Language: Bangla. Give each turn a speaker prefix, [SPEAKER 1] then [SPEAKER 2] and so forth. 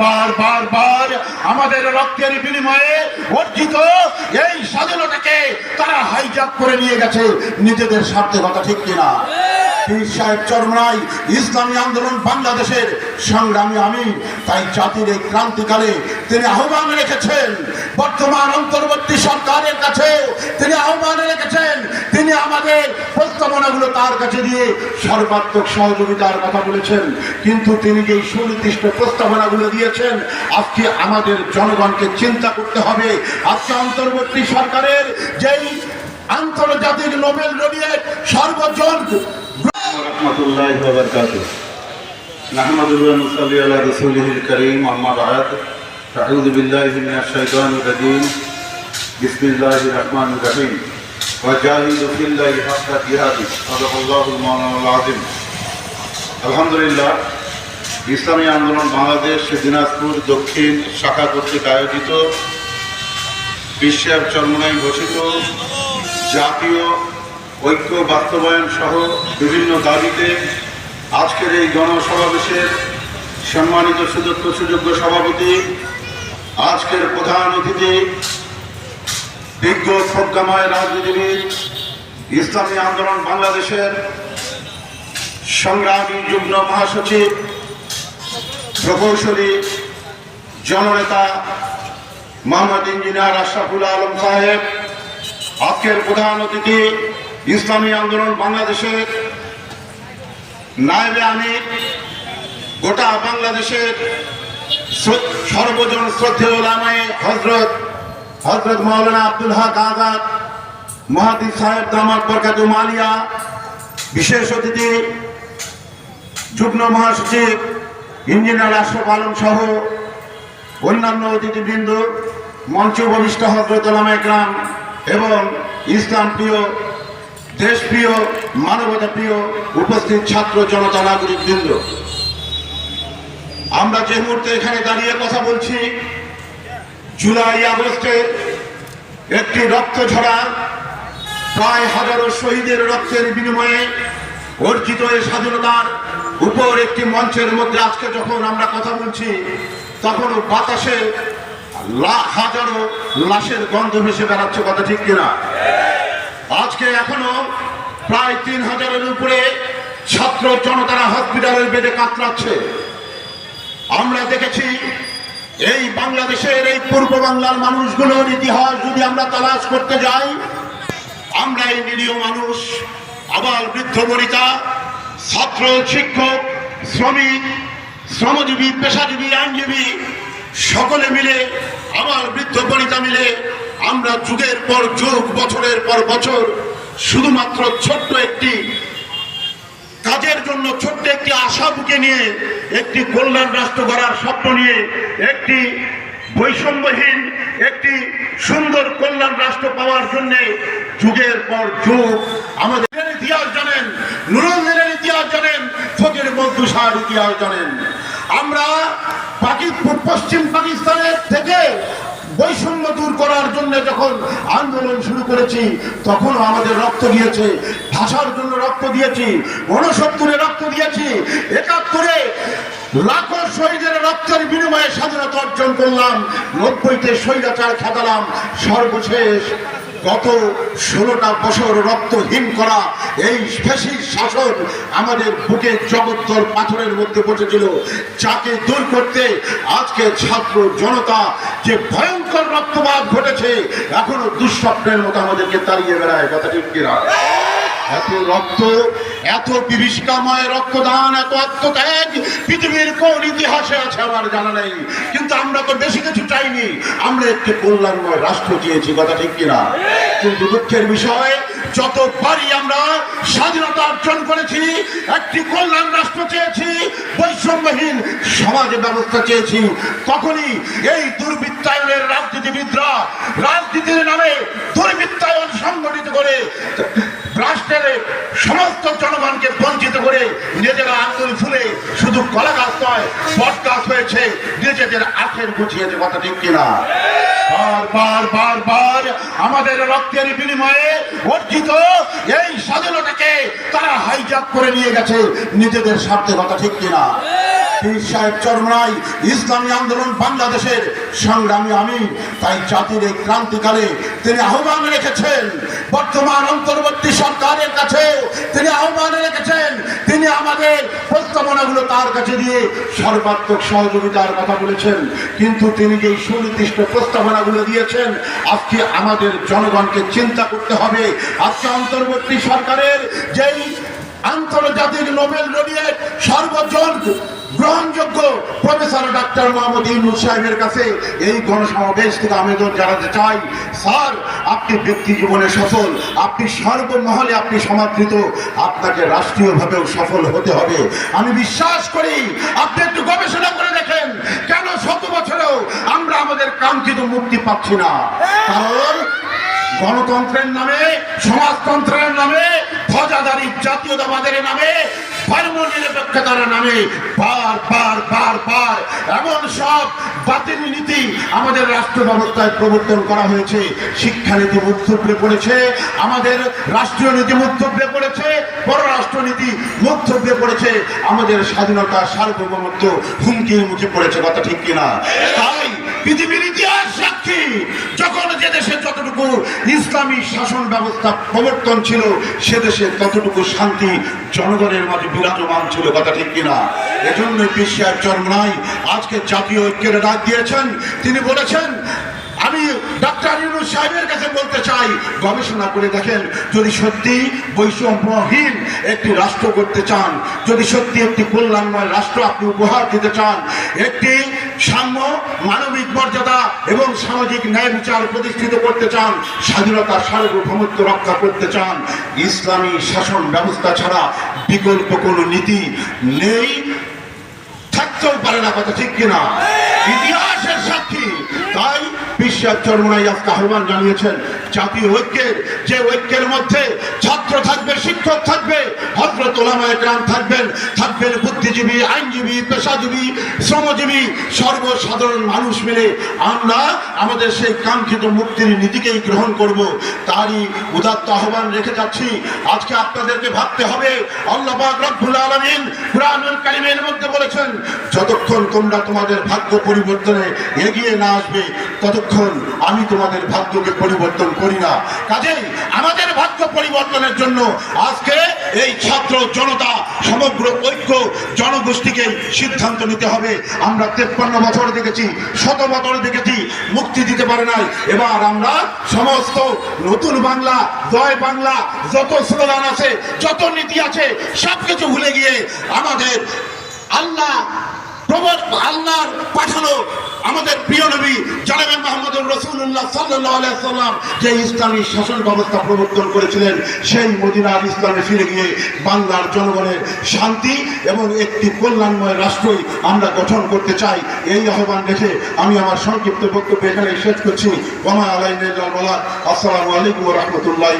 [SPEAKER 1] বার বার বার আমাদের রক্তের বিনিময়ে অর্জিত এই স্বাধীনতাকে তারা হাইজাক করে নিয়ে গেছে। নিজেদের স্বার্থে কথা ঠিক কিনা? সাহেব চরমনাই, ইসলামী আন্দোলন বাংলাদেশের সংগ্রামী আমি তাই জাতির তিনি রেখেছেন, বর্তমান অন্তর্বর্তী সরকারের কাছে তিনি রেখেছেন, তিনি আমাদের প্রস্তাবনাগুলো তার কাছে দিয়ে সর্বাত্মক সহযোগিতার কথা বলেছেন। কিন্তু তিনি যে সুনির্দিষ্ট প্রস্তাবনাগুলো দিয়েছেন, আজকে আমাদের জনগণকে চিন্তা করতে হবে। আজকে অন্তর্বর্তী সরকারের যেই আন্তর্জাতিক নোবেল সর্বজন
[SPEAKER 2] ورحمة الله وبركاته نحمد ونصلي على رسوله الكريم أما بعد أعوذ بالله من الشيطان الرجيم بسم الله الرحمن الرحيم وجاهدوا في الله حق جهاده صدق الله المولانا العظيم الحمد لله ইসলামী আন্দোলন বাংলাদেশ দিনাজপুর দক্ষিণ শাখা কর্তৃক আয়োজিত বিশ্বের চন্মনায় ঘোষিত জাতীয় ঐক্য, বাস্তবায়ন সহ বিভিন্ন দাবিতে আজকের এই গণসমাবেশের সম্মানিত সুযোগ্য সুযোগ্য সভাপতি, আজকের প্রধান অতিথি, বিজ্ঞ প্রজ্ঞাময় রাজনীতিবিদ, ইসলামী আন্দোলন বাংলাদেশের সংগ্রামী যুগ্ম মহাসচিব, প্রকৌশলী, জননেতা মোহাম্মদ ইঞ্জিনিয়ার আশরাফুল আলম সাহেব, আজকের প্রধান অতিথি ইসলামী আন্দোলন বাংলাদেশের নায়েবে আমির, গোটা বাংলাদেশের সর্বজন শ্রদ্ধেয় ওলামায়ে হজরত হজরত মৌলানা আব্দুল হক আজাদ, মহাদিস সাহেব দামাত বরকাত মালিয়া, বিশেষ অতিথি, যুগ্ম মহাসচিব, ইঞ্জিনিয়ার আশরফ আলম সহ অন্যান্য অতিথিবৃন্দ, মঞ্চ উপবিষ্ট হজরত ওলামা একরাম এবং ইসলাম প্রিয় দেশপ্রিয় মানবতা প্রিয় উপস্থিত ছাত্র জনতা নাগরিক বৃন্দ, আমরা যে মুহূর্তে এখানে দাঁড়িয়ে কথা বলছি, জুলাই আগস্টে একটি রক্ত ঝরা প্রায় হাজারো শহীদের রক্তের বিনিময়ে অর্জিত এই স্বাধীনতার উপর একটি মঞ্চের মধ্যে আজকে যখন আমরা কথা বলছি তখন বাতাসে হাজারো লাশের গন্ধ ভেসে বেড়াচ্ছে, কথা ঠিক কিনা? আজকে এখনও প্রায় তিন হাজারের উপরে ছাত্র জনতারা হসপিটালের বেডে কাতরাচ্ছে। আমরা দেখেছি এই বাংলাদেশের, এই পূর্ব বাংলার মানুষগুলোর ইতিহাস যদি আমরা তালাশ করতে যাই, আমরা এই নিরীহ মানুষ আবার বৃদ্ধ বনিতা, ছাত্র, শিক্ষক, শ্রমিক, শ্রমজীবী, পেশাজীবী, আইনজীবী, সকলে মিলে আবার বৃদ্ধ বনিতা মিলে আমরা যুগের পর যুগ, বছরের পর বছর শুধুমাত্র ছোট্ট একটি কাজের জন্য ছোট্ট একটি আশা বুকে নিয়ে, একটি কল্যাণ রাষ্ট্র গড়ার স্বপ্ন নিয়ে, একটি বৈষম্যহীন, একটি সুন্দর কল্যাণ রাষ্ট্র পাওয়ার জন্য যুগের পর যুগ আমাদের ইতিহাস জানেন নুরুল্লের ইতিহাস জানেন, ফকির বন্ধু শাহর ইতিহাস জানেন। আমরা পশ্চিম পাকিস্তানের থেকে বৈষম্য দূর করার জন্য যখন আন্দোলন শুরু করেছি তখন আমাদের রক্ত দিয়েছে। ভাষার জন্য রক্ত দিয়েছি গণসত্তরে রক্ত দিয়েছি, একাত্তরে লাখো শহীদের রক্তের বিনিময়ে স্বাধীনতা অর্জন করলাম, নব্বইতে স্বৈরাচার খেতালাম, সর্বশেষ গত ষোলোটা বছর রক্তহীন করা এই ফেসির শাসন আমাদের বুকে জগত্তর পাথরের মধ্যে বসেছিল। যাকে দূর করতে আজকে ছাত্র জনতা যে ভয়ঙ্কর রক্তপাত ঘটেছে, এখনও দুঃস্বপ্নের মতো আমাদেরকে তাড়িয়ে বেড়ায় কথা ঠিক কিনা? এত রক্ত, এত বিভীষিকাময় রক্তদান, এত আত্মত্যাগ পৃথিবীর কোন ইতিহাসে আছে আমার জানা নেই। কিন্তু আমরা তো বেশি কিছু চাইনি। আমরা একটি কল্যাণময় রাষ্ট্র চেয়েছি কথা ঠিক কিনা? কিন্তু দুঃখের বিষয়, যতবারই আমরা স্বাধীনতা অর্জন করেছি, একটি কল্যাণ রাষ্ট্র চেয়েছি, বৈষম্যহীন সমাজ ব্যবস্থা চেয়েছি, তখনই এই দুর্বৃত্তায়নের রাজনীতিবিদরা রাজনীতির নামে দুর্বৃত্তায়ন সংগঠিত করে রাষ্ট্রের সমস্ত জনগণকে বঞ্চিত করে নিজেরা আঙ্গুল ফুলে শুধু কলা গাছ নয় বট গাছ হয়েছে। নিজেদের আখের গুছিয়েছে কথা ঠিক কিনা? বার বার বার আমাদের রক্তের বিনিময়ে অর্জিত এই স্বাধীনতাকে তারা হাইজাক করে নিয়ে গেছে। নিজেদের স্বার্থে কথা ঠিক কিনা?
[SPEAKER 1] পীর সাহেব চরমরাই ইসলামী আন্দোলন বাংলাদেশের সংগ্রামী আমি, তাই জাতির এই ক্রান্তিকালে তিনি আহ্বান রেখেছেন বর্তমান অন্তর্বর্তী সরকারের কাছে তিনি আহ্বান রেখেছেন, তিনি আমাদের প্রস্তাবনাগুলো তার কাছে দিয়ে সর্বাত্মক সহযোগিতার কথা বলেছেন। কিন্তু তিনি যে সুনির্দিষ্ট প্রস্তাবনাগুলো দিয়েছেন, আজকে আমাদের জনগণকে চিন্তা করতে হবে। আজকে অন্তর্বর্তী সরকারের যেই আন্তর্জাতিক নোবেল লড়িয়ে সর্বজন গ্রহণযোগ্য প্রফেসর ডাক্তার মোহাম্মদ ইউনুস সাহেবের কাছে এই গণসমাবেশ থেকে আবেদন জানাতে চাই। স্যার, আপনি ব্যক্তি জীবনে সফল, আপনি সর্বমহলে আপনি সমাদৃত, আপনাকে রাষ্ট্রীয়ভাবেও সফল হতে হবে। আমি বিশ্বাস করি, আপনি একটু গবেষণা করে দেখেন কেন শত বছরেও আমরা আমাদের কাঙ্ক্ষিত মুক্তি পাচ্ছি না। কারণ গণতন্ত্রের নামে, সমাজতন্ত্রের নামে ফজাদারি জাতীয়তাবাদের নামে ধর্ম নিরপেক্ষতার নামে বার বার বার বার এমন সব বাতিল নীতি আমাদের রাষ্ট্র ব্যবস্থায় প্রবর্তন করা হয়েছে। শিক্ষানীতি মুক্তব্রে পড়েছে, আমাদের রাষ্ট্রীয় নীতি মুক্তব্রে পড়েছে, পররাষ্ট্র নীতি মুক্তব্রে পড়েছে, আমাদের স্বাধীনতা সার্বভৌমত্ব হুমকির মুখে পড়েছে, কথা ঠিক কিনা? তাই পৃথিবীর ইতিহাস সাক্ষী, যখন যে দেশে যতটুকু ইসলামী শাসন ব্যবস্থা প্রবর্তন ছিল, সে দেশে ততটুকু শান্তি জনগণের মাঝে বিরাজমান ছিল, কথা ঠিক কিনা? এজন্য পিসিআর চরমনাই আজকে জাতীয় ঐক্যের ডাক দিয়েছেন। তিনি বলেছেন, আমি ডাক্তার ইউনুস সাহেবের কাছে বলতে চাই, গবেষণা করে দেখেন, যদি সত্যি বৈষম্যহীন একটি রাষ্ট্র করতে চান, যদি সত্যি একটি কল্যাণময় রাষ্ট্র আপনি উপহার দিতে চান, একটি সাম্য, মানবিক মর্যাদা এবং সামাজিক ন্যায় বিচার প্রতিষ্ঠিত করতে চান, স্বাধীনতা সার্বভৌমত্ব রক্ষা করতে চান, ইসলামী শাসন ব্যবস্থা ছাড়া বিকল্প কোনো নীতি নেই, থাকতেও পারে না কথা ঠিক কিনা? ইতিহাসের সাক্ষী, তাই বিশ্বের চরমনাই আজকে আহ্বান জানিয়েছেন জাতীয় ঐক্যের, যে ঐক্যের মধ্যে ছাত্র থাকবে, শিক্ষক থাকবে হজরত ওলামায় গ্রাম থাকবেন থাকবেন বুদ্ধিজীবী, আইনজীবী, পেশাজীবী, শ্রমজীবী, সর্বসাধারণ মানুষ মিলে আমরা আমাদের সেই কাঙ্ক্ষিত মুক্তির নীতিকেই গ্রহণ করব। তারই উদাত্ত আহ্বান রেখে যাচ্ছি। আজকে আপনাদেরকে ভাবতে হবে, আল্লাহ রব্বুল আলামিন কুরআনুল কারীমের মধ্যে বলেছেন, যতক্ষণ তোমরা তোমাদের ভাগ্য পরিবর্তনে এগিয়ে না আসবে ততক্ষণ আমি তোমাদের ভাগ্যকে পরিবর্তন করি না। কাজেই আমাদের ভাগ্য পরিবর্তনের জন্য আজকে এই ছাত্র জনতা, সমগ্র ঐক্য জনগোষ্ঠীকে সিদ্ধান্ত নিতে হবে। আমরা তেপ্পান্ন বছর দেখেছি, শত বছর দেখেছি, মুক্তি দিতে পারে নাই। এবার আমরা সমস্ত নতুন বাংলা, জয় বাংলা, যত স্লোগান আছে, যত নীতি আছে সব কিছু ভুলে গিয়ে আমাদের আল্লাহ প্রবর আল্লাহর পাঠানো আমাদের প্রিয় নবী জানাবেন মোহাম্মদুর রসুল্লাহ সাল্লাহ সাল্লাম যে ইসলামী শাসন ব্যবস্থা প্রবর্তন করেছিলেন, সেই মদিনার ইসলামে ফিরে গিয়ে বাংলার জনগণের শান্তি এবং একটি কল্যাণময় রাষ্ট্রই আমরা গঠন করতে চাই। এই আহ্বান রেখে আমি আমার সংক্ষিপ্ত বক্তব্য এখানে শেষ করছি। ওমা আলাই বলার আসসালামু আলাইকুম রহমতুল্লাহ